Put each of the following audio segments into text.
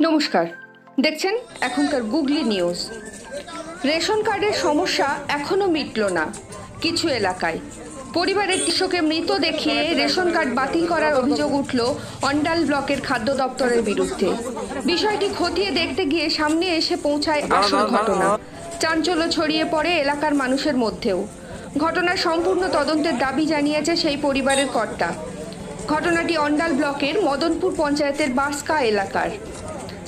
নমস্কার। দেখছেন এখনকার গুগলি নিউজ। রেশন কার্ডের সমস্যা এখনও মিটল না কিছু এলাকায়। পরিবারের কৃষকে মৃত দেখিয়ে রেশন কার্ড বাতিল করার অভিযোগ উঠল অন্ডাল ব্লকের খাদ্য দপ্তরের বিরুদ্ধে। বিষয়টি খতিয়ে দেখতে গিয়ে সামনে এসে পৌঁছায় আসল ঘটনা। চাঞ্চল্য ছড়িয়ে পড়ে এলাকার মানুষের মধ্যেও। ঘটনার সম্পূর্ণ তদন্তের দাবি জানিয়েছে সেই পরিবারের কর্তা। ঘটনাটি অন্ডাল ব্লকের মদনপুর পঞ্চায়েতের বাসকা এলাকার।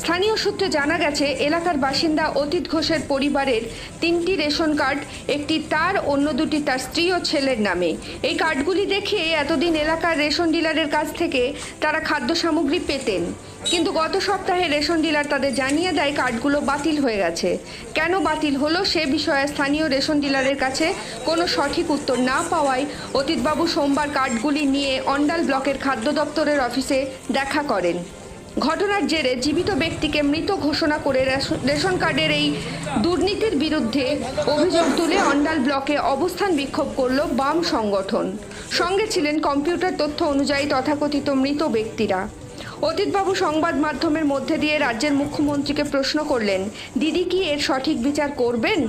স্থানীয় সূত্রে জানা গেছে, এলাকার বাসিন্দা অতীত ঘোষের পরিবারের তিনটি রেশন কার্ড, একটি তার, অন্য দুটি তার স্ত্রী ও ছেলের নামে। এই কার্ডগুলি দেখে এতদিন এলাকার রেশন ডিলারের কাছ থেকে তারা খাদ্য সামগ্রী পেতেন। কিন্তু গত সপ্তাহে রেশন ডিলার তাদের জানিয়ে দেয়, কার্ডগুলো বাতিল হয়ে গেছে। কেন বাতিল হলো সে বিষয়ে স্থানীয় রেশন ডিলারের কাছে কোনো সঠিক উত্তর না পাওয়ায় অতীতবাবু সোমবার কার্ডগুলি নিয়ে অন্ডাল ব্লকের খাদ্য দপ্তরের অফিসে দেখা করেন। ঘটনার জেরে জীবিত ব্যক্তিকে মৃত ঘোষণা করে রেশ- রেশন কার্ডের এই দুর্নীতির বিরুদ্ধে অভিযোগ তুলে অন্ডাল ব্লকে অবস্থান বিক্ষোভ করল বাম সংগঠন। সঙ্গে ছিলেন কম্পিউটার তথ্য অনুযায়ী তথাকথিত মৃত ব্যক্তিরা। অতীতবাবু সংবাদ মাধ্যমের মধ্যে দিয়ে রাজ্যের মুখ্যমন্ত্রীকে প্রশ্ন করলেন, দিদি কি এর সঠিক বিচার করবেন?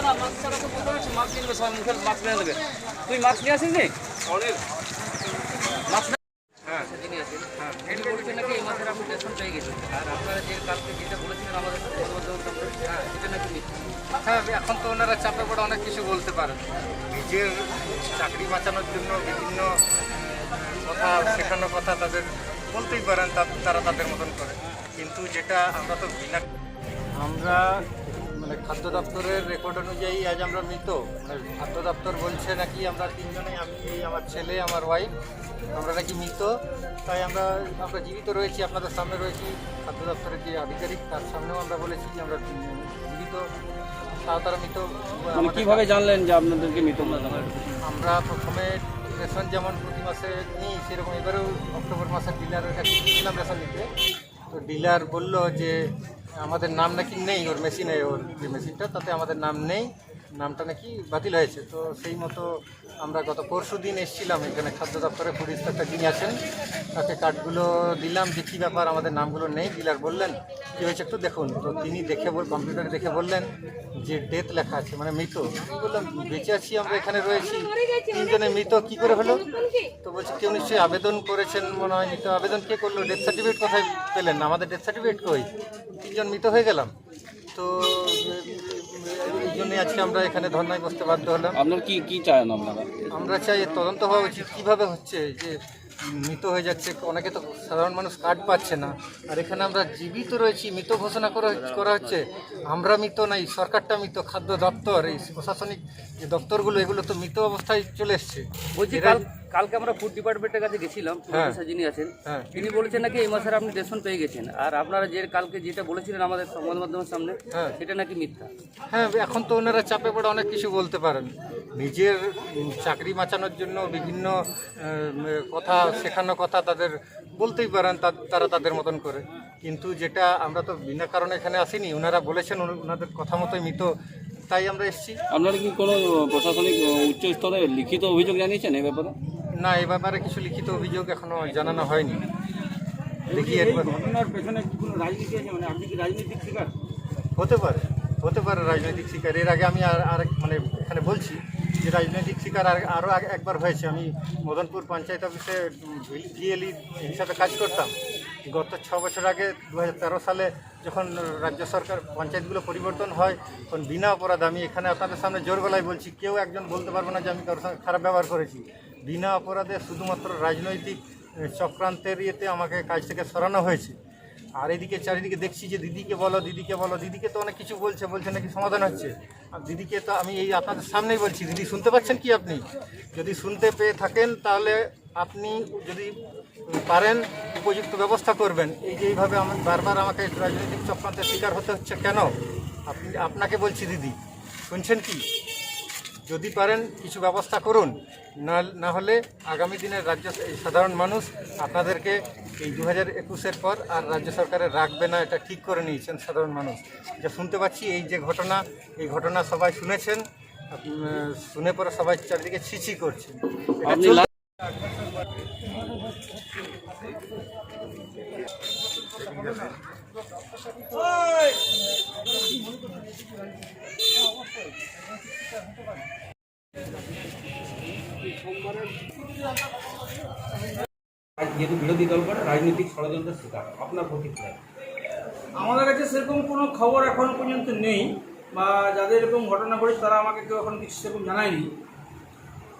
আমাদের হ্যাঁ সেটা নাকি মিথ্যা। হ্যাঁ এখন তো ওনারা চাপে পড়ে অনেক কিছু বলতে পারেন। নিজের চাকরি বাঁচানোর জন্য বিভিন্ন কথা শেখানোর কথা তাদের বলতেই পারেন তা- তারা তাদের মতন করে। কিন্তু যেটা আমরা তো বিনা আমরা মানে খাদ্য দপ্তরের রেকর্ড অনুযায়ী আজ আমরা মৃত। খাদ্য দপ্তর বলছে নাকি আমরা তিনজনে আমি আমার ছেলে আমার ওয়াইফ আমরা নাকি মৃত। তাই আমরা আমরা জীবিত রয়েছি আপনাদের সামনে রয়েছি। খাদ্য দপ্তরের যে আধিকারিক তার সামনেও আমরা বলেছি যে আমরা জীবিত তাও তারা মৃত। মানে আমাদের- জানলেন যে আপনাদেরকে মৃত আমরা প্রথমে রেশন যেমন প্রতি মাসে নিই সেরকম এবারেও অক্টোবর মাসে ডিলারের কাছে গিয়েছিলাম রেশন নিতে। তো ডিলার বলল যে আমাদের নাম নাকি নেই, ওর মেশিনে ওর যে মেশিনটা তাতে আমাদের নাম নেই। নামটা নাকি বাতিল হয়েছে। তো সেই মতো আমরা গত পরশু দিন এসেছিলাম, এখানে খাদ্য দপ্তরে ফুড ইন্সপেক্টর যিনি আছেন, তাকে কার্ডগুলো দিলাম যে কী ব্যাপার, আমাদের নামগুলো নেই। ডিলার বললেন, কী হয়েছে একটু দেখুন। তো তিনি দেখে বল কম্পিউটারে দেখে বললেন যে ডেথ লেখা আছে মানে মৃত। বললাম, বেঁচে আছি, আমরা এখানে রয়েছি। তিনজনে মৃত, কি করে হলো? তো বলছে, কেউ নিশ্চয়ই আবেদন করেছেন মনে হয়। মৃত আবেদন কে করল? ডেথ সার্টিফিকেট কোথায় পেলেন? আমাদের ডেথ সার্টিফিকেট কই? তিনজন মৃত হয়ে গেলাম। তো এই জন্যই আজকে আমরা এখানে ধর্নায় বসতে বাধ্য হলাম। আপনার কি কি চান আপনারা? আমরা চাই এর তদন্ত হওয়া উচিত। কীভাবে হচ্ছে যে মৃত হয়ে যাচ্ছে। অনেকে তো সাধারণ মানুষ কার্ড পাচ্ছে না। আর এখানে আমরা জীবিত রয়েছি মৃত ঘোষণা করা করা হচ্ছে। আমরা মৃত নাই সরকারটা মৃত খাদ্য দপ্তর এই প্রশাসনিক যে দপ্তরগুলো এগুলো তো মৃত অবস্থায় চলে এসছে। বলছি কাল কালকে আমরা ফুড ডিপার্টমেন্টের কাছে গেছিলাম food হ্যাঁ। যিনি আছেন। হ্যাঁ। তিনি বলেছেন নাকি এই মাসের আপনি রেশন পেয়ে গেছেন। আর আপনারা যে কালকে যেটা বলেছিলেন আমাদের সংবাদ মাধ্যমের সামনে হ্যাঁ। সেটা নাকি মিথ্যা। হ্যাঁ এখন তো ওনারা চাপে পড়ে অনেক কিছু বলতে পারেন। নিজের চাকরি বাঁচানোর জন্য বিভিন্ন কথা শেখানো কথা তাদের বলতেই পারেন তা- তারা তাদের মতন করে। কিন্তু যেটা আমরা তো বিনা কারণে এখানে আসিনি ওনারা বলেছেন ওনাদের কথা মতোই মৃত তাই আমরা এসেছি। আপনারা কি কোনো প্রশাসনিক উচ্চ স্তরে লিখিত অভিযোগ জানিয়েছেন এই ব্যাপারে? না এ ব্যাপারে কিছু লিখিত অভিযোগ এখনও জানানো হয়নি। দেখি একবার। ঘটনার পেছনে কি কোনো রাজনীতি আছে? মানে আপনি কি রাজনৈতিক শিকার? হতে পারে হতে পারে রাজনৈতিক শিকার। এর আগে আমি আর মানে এখানে বলছি রাজনৈতিক শিকার আর আরও একবার হয়েছে। আমি মদনপুর পঞ্চায়েত অফিসে ভিএলই হিসাবে কাজ করতাম। গত ছ বছর আগে দু হাজার তেরো সালে যখন রাজ্য সরকার পঞ্চায়েতগুলো পরিবর্তন হয়, তখন বিনা অপরাধ আমি এখানে আপনাদের সামনে জোর গলায় বলছি, কেউ একজন বলতে পারবে না যে আমি কারোর খারাপ ব্যবহার করেছি। বিনা অপরাধে শুধুমাত্র রাজনৈতিক চক্রান্তের ইয়েতে আমাকে কাজ থেকে সরানো হয়েছে। আর এদিকে চারিদিকে দেখছি যে দিদিকে বলো দিদিকে বলো, দিদিকে তো অনেক কিছু বলছে বলছে নাকি সমাধান হচ্ছে। দিদিকে তো আমি এই আপনাদের সামনেই বলছি, দিদি শুনতে পাচ্ছেন কি আপনি? যদি শুনতে পেয়ে থাকেন, তাহলে আপনি যদি পারেন, উপযুক্ত ব্যবস্থা করবেন। এই যে এইভাবে আমার বারবার আমাকে রাজনৈতিক চক্রান্তের শিকার হতে হচ্ছে কেন? আপনি, আপনাকে বলছি দিদি, শুনছেন কি? যদি পারেন কিছু ব্যবস্থা করুন। না হলে আগামী দিনের রাজ্য সাধারণ মানুষ আপনাদেরকে এই দু হাজার একুশের পর আর রাজ্য সরকারের রাখবে না, এটা ঠিক করে নিয়েছেন সাধারণ মানুষ। যা শুনতে পাচ্ছি এই যে ঘটনা, এই ঘটনা সবাই শুনেছেন শুনে পরে সবাই চারিদিকে ছিছি করছেন যেহেতু বিরোধী দল করে রাজনৈতিক ষড়যন্ত্রের শিকার। আপনার প্রতিক্রিয়া? আমাদের কাছে সেরকম কোনো খবর এখন পর্যন্ত নেই বা যাদের এরকম ঘটনা ঘটেছে তারা আমাকে কেউ এখন কিছু সেরকম জানায়নি।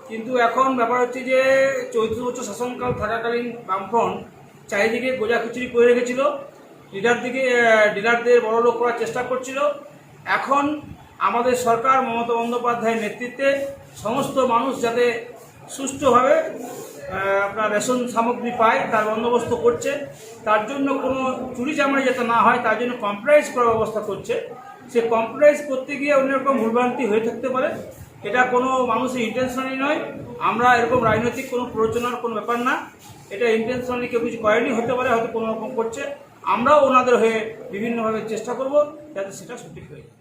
কিন্তু এখন ব্যাপার হচ্ছে যে চৌত্রিশ বছর শাসনকাল থাকাকালীন বামফ্রন্ট চারিদিকে গোজা খিচুড়ি করে রেখেছিল লিডার দিকে ডিলারদের বড় লোক করার চেষ্টা করছিল। এখন আমাদের সরকার মমতা বন্দ্যোপাধ্যায়ের নেতৃত্বে সমস্ত মানুষ যাতে আহ, আপনার রেশন সামগ্রী পায়, তার বন্দোবস্ত করছে। তার জন্য কোনো চুরি চামারি যাতে না হয়, তার জন্য কম্প্রোমাইজ করার ব্যবস্থা করছে। সে কম্প্রোমাইজ করতে গিয়ে অন্যরকম ভুলভ্রান্তি হয়ে থাকতে পারে। এটা কোনো মানুষের ইন্টেনশনালি নয়। আমরা এরকম রাজনৈতিক কোনো প্ররোচনার কোনো ব্যাপার না। এটা ইন্টেনশনালি কেউ কিছু করেনি, হতে পারে, হয়তো কোনো রকম করছে। আমরাও ওনাদের হয়ে বিভিন্নভাবে চেষ্টা করব যাতে সেটা সঠিক হয়ে যায়।